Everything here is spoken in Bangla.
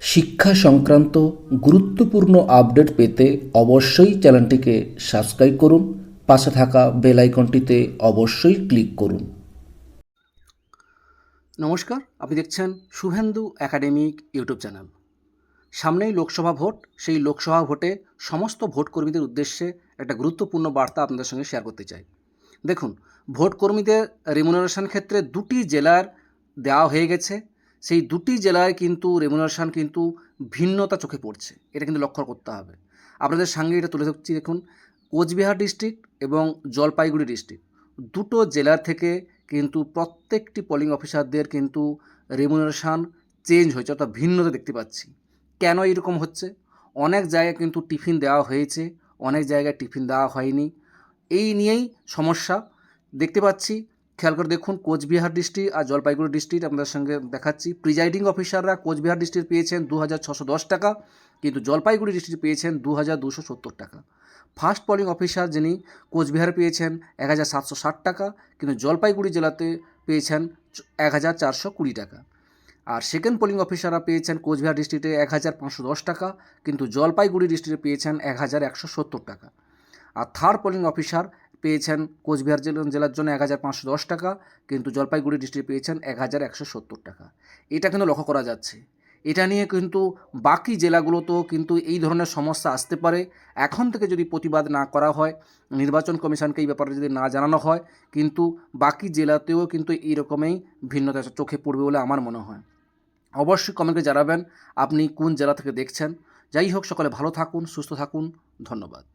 শিক্ষা সংক্রান্ত গুরুত্বপূর্ণ আপডেট পেতে অবশ্যই চ্যানেলটিকে সাবস্ক্রাইব করুন, পাশে থাকা বেল আইকনটিতে অবশ্যই ক্লিক করুন। নমস্কার, আপনি দেখছেন শুভেন্দু একাডেমিক ইউটিউব চ্যানেল। সামনেই লোকসভা ভোট, সেই লোকসভা ভোটে সমস্ত ভোট কর্মীদের উদ্দেশ্যে একটা গুরুত্বপূর্ণ বার্তা আপনাদের সঙ্গে শেয়ার করতে চাই। দেখুন ভোট কর্মীদের রেমুনারেশন ক্ষেত্রে দুটি জেলার দেওয়া হয়ে গেছে। সেই দুটি জেলায় কিন্তু রেমুনারেশন কিন্তু ভিন্নতা চোখে পড়ছে। এটা কিন্তু লক্ষ্য করতে হবে। আপনাদের সঙ্গে এটা তুলে ধরছি দেখুন, কোচবিহার ডিস্ট্রিক্ট এবং জলপাইগুড়ি ডিস্ট্রিক্ট দুটো জেলার থেকে কিন্তু প্রত্যেকটি পোলিং অফিসারদের কিন্তু রেমুনারেশন চেঞ্জ হয়েছে, অর্থাৎ ভিন্নতা দেখতে পাচ্ছি। কেন এরকম হচ্ছে? অনেক জায়গায় কিন্তু টিফিন দেওয়া হয়েছে, অনেক জায়গায় টিফিন দেওয়া হয়নি। এই নিয়েই সমস্যা। দেখতে পাচ্ছি খেয়াল করে দেখুন, কোচবিহার ডিস্ট্রিক্ট আর জলপাইগুড়ি ডিস্ট্রিক্ট আপনাদের সঙ্গে দেখাচ্ছি। প্রিজাইডিং অফিসাররা কোচবিহার ডিস্ট্রিক্ট পেয়েছেন দু হাজার ছশো দশ টাকা, কিন্তু জলপাইগুড়ি ডিস্ট্রিক্ট পেয়েছেন দু হাজার দুশো সত্তর টাকা। ফার্স্ট পোলিং অফিসার যিনি কোচবিহার পেয়েছেন এক হাজার সাতশো ষাট টাকা, কিন্তু জলপাইগুড়ি জেলাতে পেয়েছেন এক হাজার চারশো কুড়ি টাকা। আর সেকেন্ড পোলিং অফিসাররা পেয়েছেন কোচবিহার ডিস্ট্রিক্টে এক হাজার পাঁচশো দশ টাকা, কিন্তু জলপাইগুড়ি ডিস্ট্রিক্টে পেয়েছেন এক হাজার একশো সত্তর টাকা। আর থার্ড পোলিং অফিসার পেয়েছেন কোচবিহার জেলার জন্য এক হাজার পাঁচশো দশ টাকা, কিন্তু জলপাইগুড়ি ডিস্ট্রিক্ট পেয়েছেন এক হাজার একশো সত্তর টাকা। এটা কিন্তু লক্ষ্য করা যাচ্ছে। এটা নিয়ে কিন্তু বাকি জেলাগুলোতেও কিন্তু এই ধরনের সমস্যা আসতে পারে। এখন থেকে যদি প্রতিবাদ না করা হয়, নির্বাচন কমিশনকে এই ব্যাপারে যদি না জানানো হয়, কিন্তু বাকি জেলাতেও কিন্তু এই রকমই ভিন্নতা চোখে পড়বে বলে আমার মনে হয়। অবশ্যই কমেন্টে জানাবেন আপনি কোন জেলা থেকে দেখছেন। যাই হোক, সকলে ভালো থাকুন, সুস্থ থাকুন। ধন্যবাদ।